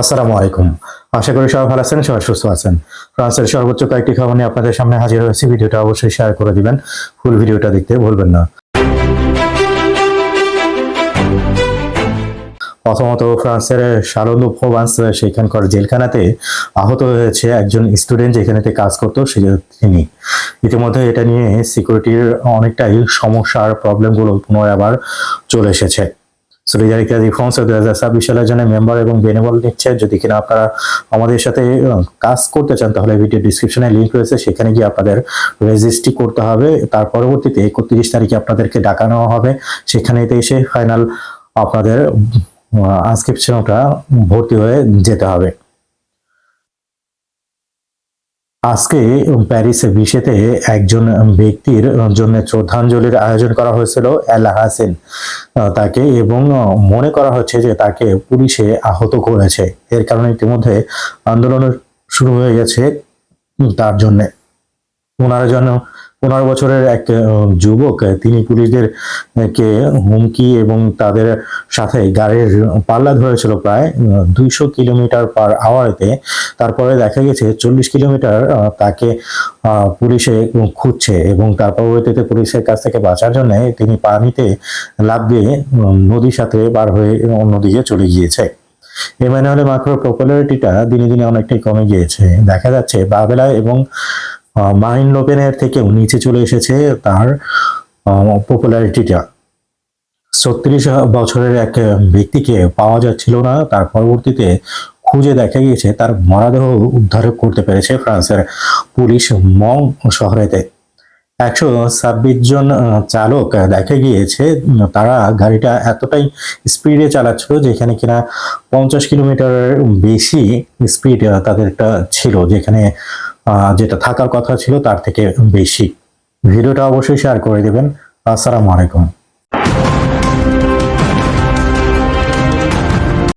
আসসালামু আলাইকুম। আশা করি সবাই ভালো আছেন, সবাই সুস্থ আছেন। ফ্রান্সের সর্বোচ্চ কয়েকটি খবর নিয়ে আপনাদের সামনে হাজির হয়েছি। ভিডিওটা অবশ্যই শেয়ার করে দিবেন। ফুল ভিডিওটা দেখতে ভুলবেন না। প্রথমত ফ্রান্সের শারদ প্রভান্স সেখানকার জেলখানাতে আহত হয়েছে একজন স্টুডেন্ট যেখানেতে কাজ করতো, সে তিনি। ইতিমধ্যে এটা নিয়ে সিকিউরিটির অনেকটাই সমস্যার প্রবলেমগুলো পুনরায় আবার চলে এসেছে। সলিডারিটি রিফর্মস দু হাজার ছাব্বিশ সালের জন্য মেম্বার এবং বেনেবল নিচ্ছে যদি কিনা আপনারা আমাদের সাথে কাজ করতে চান, তাহলে ভিডিও ডিসক্রিপশনে লিঙ্ক রয়েছে। সেখানে গিয়ে আপনাদের রেজিস্ট্রি করতে হবে। তার পরবর্তীতে একত্রিশ তারিখে আপনাদেরকে ডাকা নেওয়া হবে। সেখানে এসে ফাইনাল আপনাদের আনস্ক্রিপশনটা ভর্তি হয়ে যেতে হবে। আজকে প্যারিস বিশেতে একজন ব্যক্তির জন্য শ্রদ্ধাঞ্জলির আয়োজন করা হয়েছিল এলা হাসিন। তাকে এবং মনে করা হচ্ছে যে তাকে পুলিশে আহত করেছে। এর কারণে ইতিমধ্যে আন্দোলন শুরু হয়ে গেছে তার জন্যে। ওনারা জন পনেরো বছরের এক যুবক তিনি পুলিশদের কে হুমকি এবং তাদের সাথে গাড়ির পাল্লা ধরেছিল প্রায় দুইশো কিলোমিটার পার আওয়ারেতে। তারপরে দেখা গেছে চল্লিশ কিলোমিটার তাকে পুলিশে খুঁজছে এবং তার পরবর্তীতে পুলিশের কাছ থেকে বাঁচার জন্য তিনি পানিতে লাফ দিয়ে নদীর সাথে পার হয়ে অন্যদিকে চলে গিয়েছে। এমানুয়েল মাক্রোর পপুলারিটিটা দিনে দিনে অনেকটাই কমে গিয়েছে। দেখা যাচ্ছে বাবেলা এবং মারিন লোপেনের থেকেও নিচে চলে এসেছে তার পপুলারিটিটা ছত্রিশ বছরের এক ব্যক্তিকে পাওয়া যাচ্ছিল না, তার পরবর্তীতে খুঁজে দেখা গিয়েছে, তার মরাদেহ উদ্ধার করতে পেরেছে ফ্রান্সের পুলিশ মং শহরেতে। একশো ছাব্বিশ জন চালক দেখা গিয়েছে, তারা গাড়িটা এতটাই স্পিডে চালাচ্ছিল যেখানে কিনা পঞ্চাশ কিলোমিটারের বেশি স্পিড তাদেরটা ছিল, যেখানে যেটা থাকার কথা ছিল তার থেকে বেশি। ভিডিওটা অবশ্যই শেয়ার করে দেবেন। আসসালামু আলাইকুম।